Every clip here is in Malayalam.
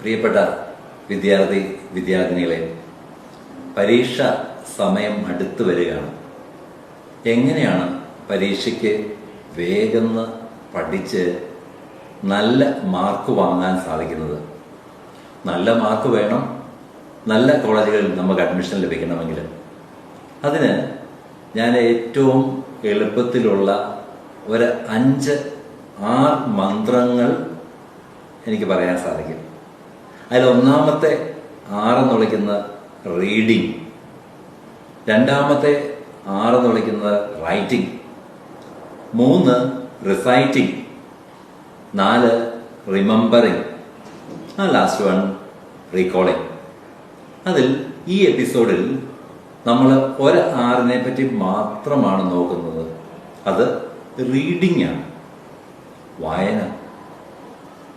പ്രിയപ്പെട്ട വിദ്യാർത്ഥി വിദ്യാർത്ഥിനികളെ പരീക്ഷ സമയം അടുത്തു വരികയാണ്. എങ്ങനെയാണ് പരീക്ഷയ്ക്ക് വേഗം പഠിച്ച് നല്ല മാർക്ക് വാങ്ങാൻ സാധിക്കുന്നത്? നല്ല മാർക്ക് വേണം നല്ല കോളേജുകളിൽ നമുക്ക് അഡ്മിഷൻ ലഭിക്കണമെങ്കിൽ. അതിന് ഞാൻ ഏറ്റവും എളുപ്പത്തിലുള്ള ഒരു അഞ്ച് ആറ് മന്ത്രങ്ങൾ എനിക്ക് പറയാൻ സാധിക്കും. അതിൽ ഒന്നാമത്തെ ആറെന്ന് വിളിക്കുന്ന റീഡിങ് രണ്ടാമത്തെ ആറെന്ന് വിളിക്കുന്നത് റൈറ്റിംഗ് മൂന്ന് റിസൈറ്റിംഗ് നാല് റിമെമ്പറിങ് ആ ലാസ്റ്റ് വൺ റീകോളിംഗ് അതിൽ ഈ എപ്പിസോഡിൽ നമ്മൾ ഒരു ആറിനെ പറ്റി മാത്രമാണ് നോക്കുന്നത്. അത് റീഡിംഗ് ആണ്. വായന.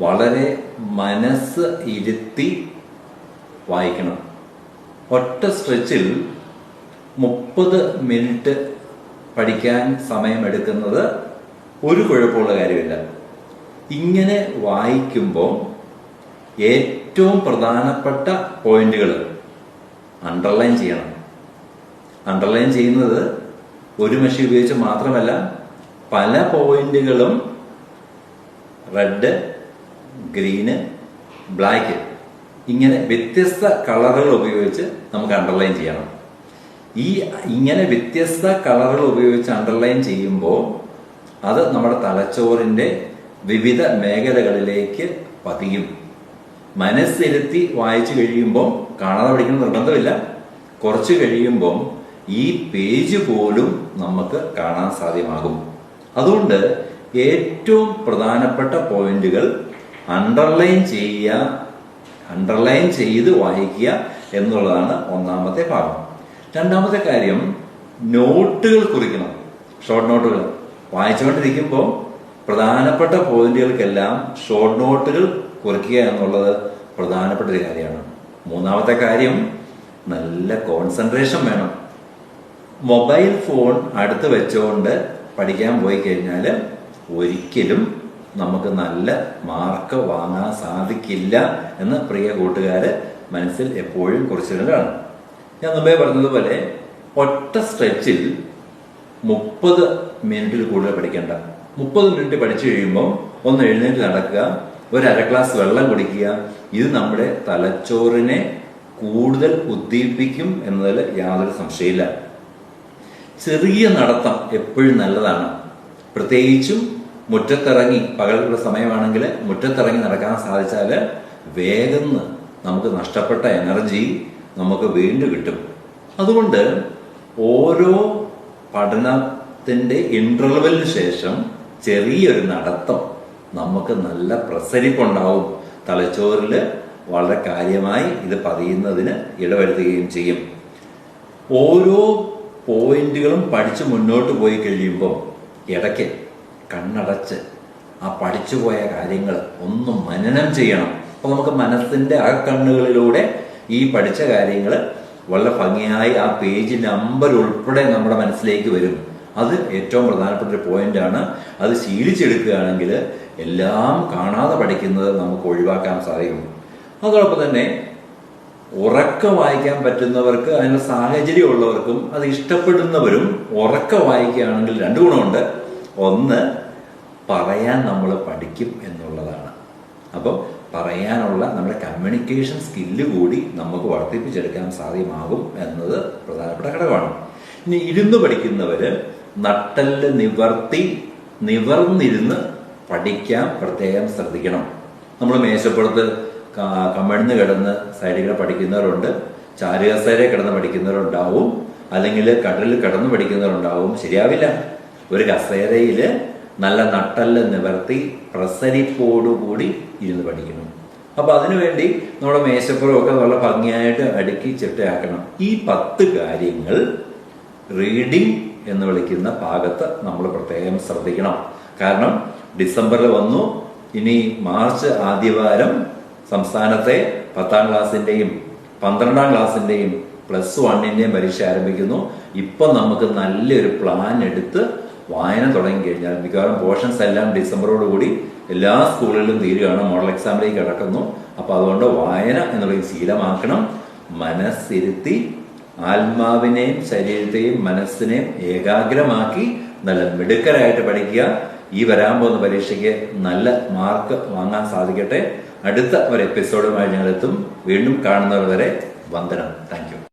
വളരെ മനസ്സ് ഇരുത്തി വായിക്കണം. ഒറ്റ സ്ട്രെച്ചിൽ മുപ്പത് മിനിറ്റ് പഠിക്കാൻ സമയമെടുക്കുന്നത് ഒരു കുഴപ്പമുള്ള കാര്യമില്ല. ഇങ്ങനെ വായിക്കുമ്പോൾ ഏറ്റവും പ്രധാനപ്പെട്ട പോയിന്റുകൾ അണ്ടർലൈൻ ചെയ്യണം. അണ്ടർലൈൻ ചെയ്യുന്നത് ഒരു മഷി ഉപയോഗിച്ച് മാത്രമല്ല പല പോയിന്റുകളും റെഡ് ഗ്രീന് ബ്ലാക്ക് ഇങ്ങനെ വ്യത്യസ്ത കളറുകൾ ഉപയോഗിച്ച് നമുക്ക് അണ്ടർലൈൻ ചെയ്യണം. ഈ ഇങ്ങനെ വ്യത്യസ്ത കളറുകൾ ഉപയോഗിച്ച് അണ്ടർലൈൻ ചെയ്യുമ്പോൾ അത് നമ്മുടെ തലച്ചോറിന്റെ വിവിധ മേഖലകളിലേക്ക് പതിയും. മനസ്സിരുത്തി വായിച്ചു കഴിയുമ്പോൾ കാണാതെ പഠിക്കണം നിർബന്ധമില്ല. കുറച്ച് കഴിയുമ്പോൾ ഈ പേജ് പോലും നമുക്ക് കാണാൻ സാധ്യമാകും. അതുകൊണ്ട് ഏറ്റവും പ്രധാനപ്പെട്ട പോയിന്റുകൾ അണ്ടർലൈൻ ചെയ്യുക അണ്ടർലൈൻ ചെയ്ത് വായിക്കുക എന്നുള്ളതാണ് ഒന്നാമത്തെ ഭാഗം. രണ്ടാമത്തെ കാര്യം നോട്ടുകൾ കുറിക്കണം. ഷോർട്ട് നോട്ടുകൾ വായിച്ചുകൊണ്ടിരിക്കുമ്പോൾ പ്രധാനപ്പെട്ട പോയിന്റുകൾക്കെല്ലാം ഷോർട്ട് നോട്ടുകൾ കുറിക്കുക എന്നുള്ളത് പ്രധാനപ്പെട്ട ഒരു കാര്യമാണ്. മൂന്നാമത്തെ കാര്യം നല്ല കോൺസെൻട്രേഷൻ വേണം. മൊബൈൽ ഫോൺ അടുത്ത് വെച്ചുകൊണ്ട് പഠിക്കാൻ പോയി കഴിഞ്ഞാൽ ഒരിക്കലും നമുക്ക് നല്ല മാർക്ക് വാങ്ങാൻ സാധിക്കില്ല എന്ന് പ്രിയ കൂട്ടുകാര് മനസ്സിൽ എപ്പോഴും കുറിച്ചിടലാണ് ഞാൻ മുമ്പേ പറഞ്ഞതുപോലെ ഒറ്റ സ്ട്രെച്ചിൽ മുപ്പത് മിനിറ്റിൽ കൂടുതൽ പഠിക്കേണ്ട. മുപ്പത് മിനിറ്റ് പഠിച്ചു കഴിയുമ്പോൾ ഒന്ന് എഴുന്നേറ്റ് നടക്കുക ഒരു അര ഗ്ലാസ് വെള്ളം കുടിക്കുക ഇത് നമ്മുടെ തലച്ചോറിനെ കൂടുതൽ ഉദ്ദീപിക്കും എന്നതിൽ യാതൊരു സംശയമില്ല ചെറിയ നടത്തം എപ്പോഴും നല്ലതാണ്. പ്രത്യേകിച്ചും മുറ്റത്തിറങ്ങി പകലുള്ള സമയമാണെങ്കിൽ മുറ്റത്തിറങ്ങി നടക്കാൻ സാധിച്ചാൽ വേഗം നമുക്ക് നഷ്ടപ്പെട്ട എനർജി നമുക്ക് വീണ്ടും കിട്ടും. അതുകൊണ്ട് ഓരോ പഠനത്തിന്റെ ഇന്റർവലിന് ശേഷം ചെറിയൊരു നടത്തം നമുക്ക് നല്ല പ്രസരിപ്പുണ്ടാവും. തലച്ചോറിൽ വളരെ കാര്യമായി ഇത് പതിയുന്നതിന് ഇടവരുത്തുകയും ചെയ്യും. ഓരോ പോയിന്റുകളും പഠിച്ച് മുന്നോട്ട് പോയി കഴിയുമ്പോൾ ഇടയ്ക്ക് കണ്ണടച്ച് ആ പഠിച്ചു പോയ കാര്യങ്ങൾ ഒന്ന് മനനം ചെയ്യണം. അപ്പൊ നമുക്ക് മനസ്സിന്റെ അകക്കണ്ണുകളിലൂടെ ഈ പഠിച്ച കാര്യങ്ങൾ വളരെ ഭംഗിയായി ആ പേജ് നമ്പർ ഉൾപ്പെടെ നമ്മുടെ മനസ്സിലേക്ക് വരും. അത് ഏറ്റവും പ്രധാനപ്പെട്ട ഒരു പോയിന്റാണ്. അത് ശീലിച്ചെടുക്കുകയാണെങ്കിൽ എല്ലാം കാണാതെ പഠിക്കുന്നത് നമുക്ക് ഒഴിവാക്കാൻ സാധിക്കും. അതോടൊപ്പം തന്നെ ഉറക്ക വായിക്കാൻ പറ്റുന്നവർക്ക് അതിന് സാഹചര്യം ഉള്ളവർക്കും അത് ഇഷ്ടപ്പെടുന്നവരും ഉറക്ക വായിക്കുകയാണെങ്കിൽ രണ്ട് ഗുണമുണ്ട്. ഒന്ന് പറയാൻ നമ്മൾ പഠിക്കും എന്നുള്ളതാണ്. അപ്പോൾ പറയാനുള്ള നമ്മുടെ കമ്മ്യൂണിക്കേഷൻ സ്കില്ല് കൂടി നമുക്ക് വർദ്ധിപ്പിച്ചെടുക്കാൻ സാധ്യമാകും എന്നത് പ്രധാനപ്പെട്ട ഘടകമാണ്. ഇനി ഇരുന്ന് പഠിക്കുന്നവർ നട്ടൽ നിവർത്തി നിവർന്നിരുന്ന് പഠിക്കാൻ പ്രത്യേകം ശ്രദ്ധിക്കണം. നമ്മൾ മേശപ്പുറത്ത് കമഴ്ന്ന് കിടന്ന് സൈഡിൽ പഠിക്കുന്നവരുണ്ട്. ചാരുകസേരെ കിടന്ന് പഠിക്കുന്നവരുണ്ടാവും. അല്ലെങ്കിൽ കടലിൽ കിടന്ന് പഠിക്കുന്നവരുണ്ടാവും. ശരിയാവില്ല. ഒരു കസേരയിൽ നല്ല നട്ടൽ നിവർത്തി പ്രസരിപ്പോടുകൂടി ഇരുന്ന് പഠിക്കണം അപ്പൊ അതിനുവേണ്ടി നമ്മുടെ മേശപ്പുറമൊക്കെ നല്ല ഭംഗിയായിട്ട് അടുക്കി ചിട്ടയാക്കണം. ഈ പത്ത് കാര്യങ്ങൾ റീഡിംഗ് എന്ന് വിളിക്കുന്ന ഭാഗത്ത് നമ്മൾ പ്രത്യേകം ശ്രദ്ധിക്കണം. കാരണം ഡിസംബറിൽ വന്നു ഇനി മാർച്ച് ആദ്യവാരം സംസ്ഥാനത്തെ പത്താം ക്ലാസ്സിന്റെയും പന്ത്രണ്ടാം ക്ലാസ്സിന്റെയും പ്ലസ് വണ്ണിന്റെയും പരീക്ഷ ആരംഭിക്കുന്നു. ഇപ്പൊ നമുക്ക് നല്ലൊരു പ്ലാൻ എടുത്ത് വായന തുടങ്ങി കഴിഞ്ഞാൽ മിക്കവാറും പോർഷൻസ് എല്ലാം ഡിസംബറോടുകൂടി എല്ലാ സ്കൂളുകളിലും തീരുകയാണ്. മോഡൽ എക്സാമിലേക്ക് കിടക്കുന്നു. അപ്പോൾ അതുകൊണ്ട് വായന എന്നുള്ളത് ശീലമാക്കണം. മനസ്സിരുത്തി ആത്മാവിനെയും ശരീരത്തെയും മനസ്സിനെയും ഏകാഗ്രമാക്കി നല്ല മിടുക്കരായിട്ട് പഠിക്കുക. ഈ വരാൻ പോകുന്ന പരീക്ഷയ്ക്ക് നല്ല മാർക്ക് വാങ്ങാൻ സാധിക്കട്ടെ. അടുത്ത ഒരു എപ്പിസോഡുമായി ഞങ്ങൾ എത്തും. വീണ്ടും കാണുന്നവർ വരെ വന്ദനം. താങ്ക്